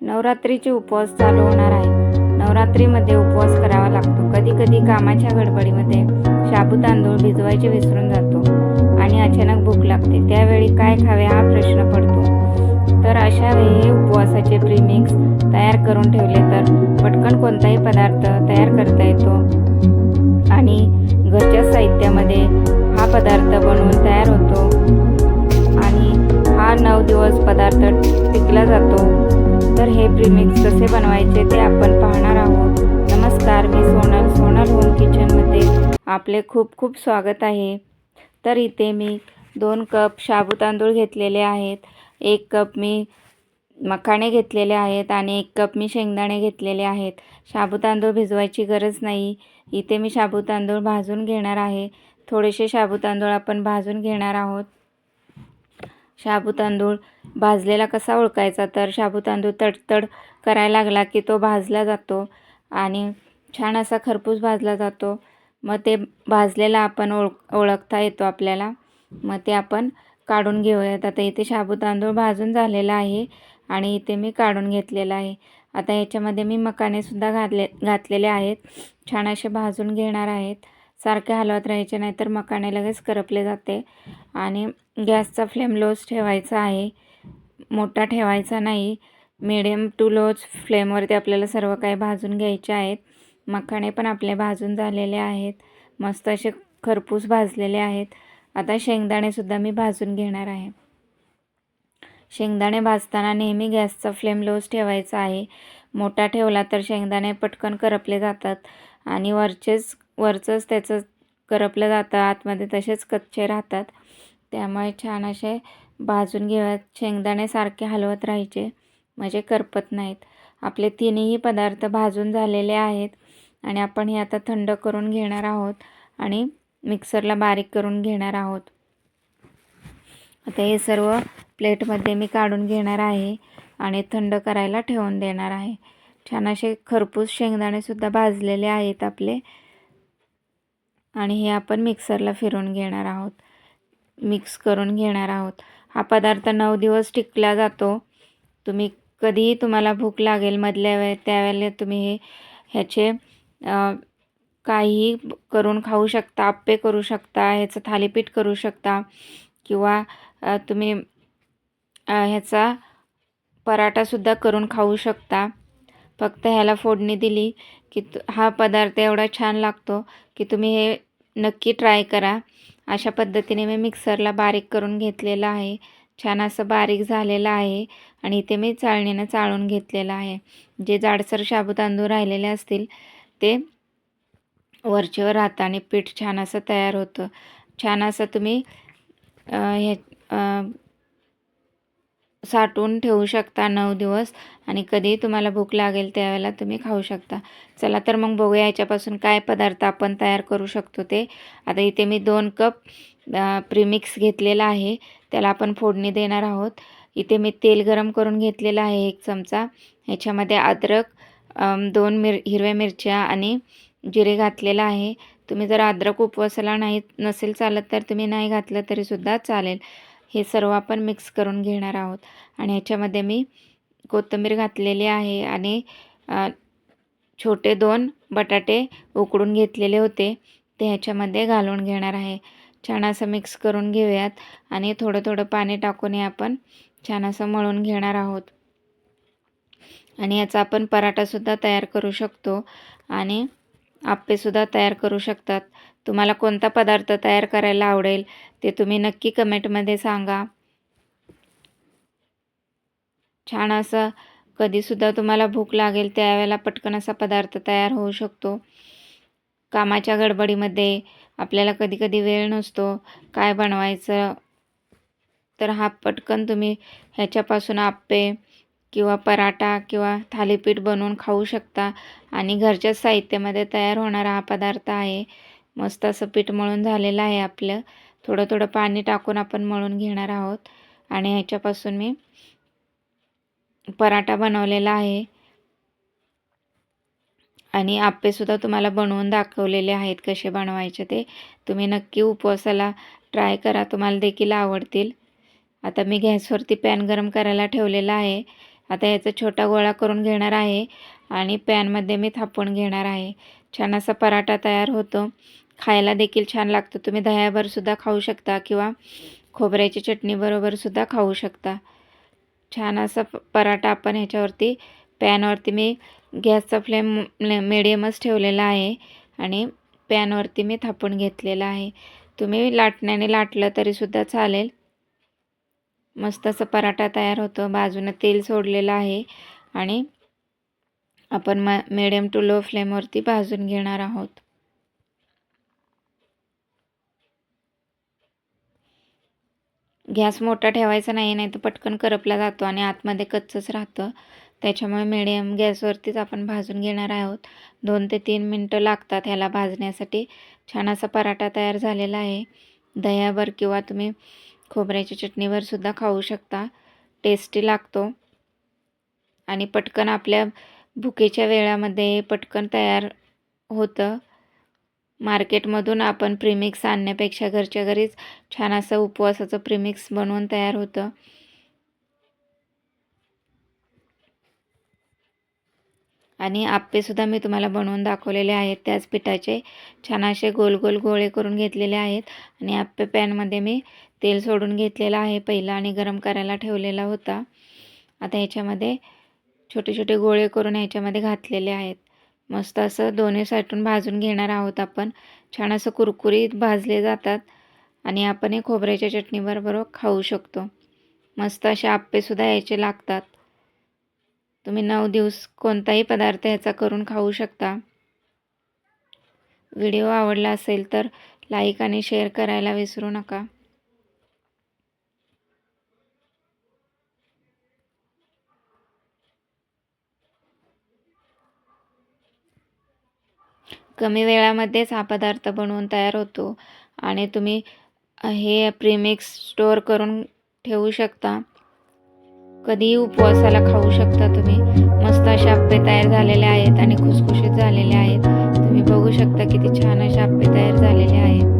नवरात्रीचे उपवास चालू होणार आहे. नवरात्रीमध्ये उपवास करावा लागतो. कधी कधी कामाच्या गडबडीमध्ये शाबू तांदूळ भिजवायचे विसरून जातो आणि अचानक भूक लागते. त्यावेळी काय खावे हा प्रश्न पडतो. तर अशा वेळी हे उपवासाचे प्रीमिक्स तयार करून ठेवले तर पटकन कोणताही पदार्थ तयार करता येतो आणि घरच्या साहित्यामध्ये हा पदार्थ बनवून तयार होतो आणि हा नऊ दिवस पदार्थ टिकला जातो. तर हे प्रीमिक्स कसे बनवायचे ते आपण पाहणार आहोत. नमस्कार मी सोनल सोनल होम किचनमध्ये आपले खूप खूप स्वागत आहे. तर इथे मी दोन कप शाबू तांदूळ घेतलेले आहेत. एक कप मी मखाणे घेतलेले आहेत आणि एक कप मी शेंगदाणे घेतलेले आहेत. शाबू तांदूळ भिजवायची गरज नाही. इथे मी शाबू तांदूळ भाजून घेणार आहे. थोडेसे शाबू तांदूळ आपण भाजून घेणार आहोत. शाबू तांदूळ भाजलेला कसा ओळखायचा? तर शाबू तांदूळ तडतड करायला लागला की तो भाजला जातो आणि छान असा खरपूस भाजला जातो. मग ते भाजलेला आपण ओळ ओळखता येतो आपल्याला. मग ते आपण काढून घेऊयात. आता इथे शाबू तांदूळ भाजून झालेला आहे आणि इथे मी काढून घेतलेला आहे. आता याच्यामध्ये मी मकानेसुद्धा घातले घातलेले आहेत. छान असे भाजून घेणार आहेत. सारखे हलवत राहायचे नाही तर मकाने लगेच करपले जाते. आणि गॅसचा फ्लेम लोच ठेवायचा आहे. मोठा ठेवायचा नाही. मिडियम टू लोच फ्लेमवरती आपल्याला सर्व काही भाजून घ्यायचे आहेत. मखाणे पण आपले भाजून झालेले आहेत. मस्त असे खरपूस भाजलेले आहेत. आता शेंगदाणेसुद्धा मी भाजून घेणार आहे. शेंगदाणे भाजताना नेहमी गॅसचा फ्लेम लोच ठेवायचा आहे. मोठा ठेवला तर शेंगदाणे पटकन करपले जातात. आणि वरचेच वरचंच त्याचं करपलं जातं आतमध्ये तसेच कच्चे राहतात. त्यामुळे छान असे भाजून घेऊयात शेंगदाणे सारखे हलवत राहायचे म्हणजे करपत नाहीत. आपले तिन्ही पदार्थ भाजून झालेले आहेत आणि आपण हे आता थंड करून घेणार आहोत आणि मिक्सरला बारीक करून घेणार आहोत. आता हे सर्व प्लेटमध्ये मी काढून घेणार आहे आणि थंड करायला ठेवून देणार आहे. छान असे खरपूस शेंगदाणेसुद्धा भाजलेले आहेत आपले. आणि हे आपण मिक्सरला फिरून घेणार आहोत. मिक्स करून घेणार आहोत. हा पदार्थ नऊ दिवस टिकला जातो. तुम्ही कधीही तुम्हाला भूक लागेल मधल्या वेळे त्यावेळेला तुम्ही हे ह्याचे काहीही करून खाऊ शकता आप्पे करू शकता ह्याचं थालीपीठ करू शकता किंवा तुम्ही ह्याचा पराठासुद्धा करून खाऊ शकता. फक्त ह्याला फोडणी दिली की हा पदार्थ एवढा छान लागतो की तुम्ही हे नक्की ट्राय करा. अशा पद्धतीने मी मिक्सरला बारीक करून घेतलेलं आहे. छान असं बारीक झालेलं आहे आणि इथे मी चाळणीनं चाळून घेतलेलं आहे. जे जाडसर शाबू तांदूळ राहिलेले असतील ते वरचेवर राहतं आणि पीठ छान असं तयार होतं. छान असं तुम्ही हे साठवून ठेवू शकता नऊ दिवस. आणि कधीही तुम्हाला भूक लागेल त्यावेळेला तुम्ही खाऊ शकता. चला तर मग बघूया याच्यापासून काय पदार्थ आपण तयार करू शकतो ते. आता इथे मी दोन कप प्रीमिक्स घेतलेला आहे. त्याला आपण फोडणी देणार आहोत. इथे मी तेल गरम करून घेतलेलं आहे एक चमचा. ह्याच्यामध्ये अद्रक दोन मिर हिरव्या मिरच्या आणि जिरे घातलेलं आहे. तुम्ही जर अद्रक उपवासाला नाही नसेल चालत तर तुम्ही नाही घातलं तरीसुद्धा चालेल. हे सर्व आपण मिक्स करून घेणार आहोत. आणि ह्याच्यामध्ये मी कोथिंबीर घातलेली आहे आणि छोटे दोन बटाटे उकडून घेतलेले होते. ते ह्याच्यामध्ये घालून घेणार आहे. छान असं मिक्स करून घेऊयात. आणि थोडं थोडं पाणी टाकून हे आपण छान असं मळून घेणार आहोत. आणि याचा आपण पराठासुद्धा तयार करू शकतो. आणि आप्पेसुद्धा तयार करू शकतात. तुम्हाला कोणता पदार्थ तयार करायला आवडेल ते तुम्ही नक्की कमेंटमध्ये सांगा. छान असं कधीसुद्धा तुम्हाला भूक लागेल त्यावेळेला पटकन असा पदार्थ तयार होऊ शकतो. कामाच्या गडबडीमध्ये आपल्याला कधी कधी वेळ नसतो काय बनवायचं? तर हा पटकन तुम्ही ह्याच्यापासून आप्पे किंवा पराठा किंवा थालीपीठ बनवून खाऊ शकता. आणि घरच्याच साहित्यामध्ये तयार होणारा हा पदार्थ आहे. मस्त असं पीठ मळून झालेलं आहे आपलं. थोडं थोडं पाणी टाकून आपण मळून घेणार आहोत. आणि ह्याच्यापासून मी पराठा बनवलेला आहे. आणि आप्पेसुद्धा तुम्हाला बनवून दाखवलेले आहेत कसे बनवायचे ते. तुम्ही नक्की उपवासाला ट्राय करा. तुम्हाला देखील आवडतील. आता मी गॅसवरती पॅन गरम करायला ठेवलेला आहे. आता ह्याचा छोटा गोळा करून घेणार आहे आणि पॅनमध्ये मी थापून घेणार आहे. छान असा पराठा तयार होतो. खायला देखील छान लागतो. तुम्ही दह्यावरसुद्धा खाऊ शकता किंवा खोबऱ्याची चटणीबरोबरसुद्धा खाऊ शकता. छान असा प- पराठा आपण ह्याच्यावरती पॅनवरती मी गॅसचा फ्लेम मिडियमच ठेवलेला आहे आणि पॅनवरती मी थापून घेतलेला आहे. तुम्ही लाटण्याने लाटलं तरीसुद्धा चालेल. मस्त असं पराठा तयार होतो. बाजूनं तेल सोडलेलं आहे. आणि आपण म मिडियम टू लो फ्लेमवरती भाजून घेणार आहोत. गॅस मोठा ठेवायचा नाही नाही तर पटकन करपला जातो आणि आतमध्ये कच्चंच राहतं. त्याच्यामुळे मिडियम गॅसवरतीच आपण भाजून घेणार आहोत. दोन ते तीन मिनटं लागतात ह्याला भाजण्यासाठी. छान असा पराठा तयार झालेला आहे. दह्यावर किंवा तुम्ही खोबऱ्याच्या चटणीवर सुद्धा खाऊ शकता. टेस्टी लागतो. आणि पटकन आपल्या भुकेच्या वेळामध्ये पटकन तयार होतं. मार्केटमधून आपण प्रीमिक्स आणण्यापेक्षा घरच्या घरीच छान असं उपवासाचं प्रीमिक्स बनवून तयार होतं. आणि आप्पेसुद्धा मी तुम्हाला बनवून दाखवलेले आहेत. त्याच पिठाचे छान असे गोल गोल गोळे करून घेतलेले आहेत. आणि आप्पे पॅनमध्ये मी तेल सोडून घेतलेलं आहे. पहिला आणि गरम करायला ठेवलेला होता. आता ह्याच्यामध्ये छोटे छोटे गोळे करून ह्याच्यामध्ये घातलेले आहेत. मस्त असं दोन्ही साईडून भाजून घेणार आहोत आपण. छान असं कुरकुरीत भाजले जातात आणि आपण हे खोबऱ्याच्या चटणीबरोबर खाऊ शकतो. मस्त असे आप्पेसुद्धा याचे लागतात. तुम्ही नऊ दिवस कोणताही पदार्थ ह्याचा करून खाऊ शकता. व्हिडिओ आवडला असेल तर लाईक आणि शेअर करायला विसरू नका. कमी वेळामध्येच हा पदार्थ बनवून तयार होतो. आणि तुम्ही हे प्रीमिक्स स्टोअर करून ठेवू शकता. कधीही उपवासाला खाऊ शकता तुम्ही. मस्त अशा आप्पे तयार झालेले आहेत आणि खुसखुशीत झालेले आहेत. तुम्ही बघू शकता किती छान अशा आप्पे तयार झालेले आहेत.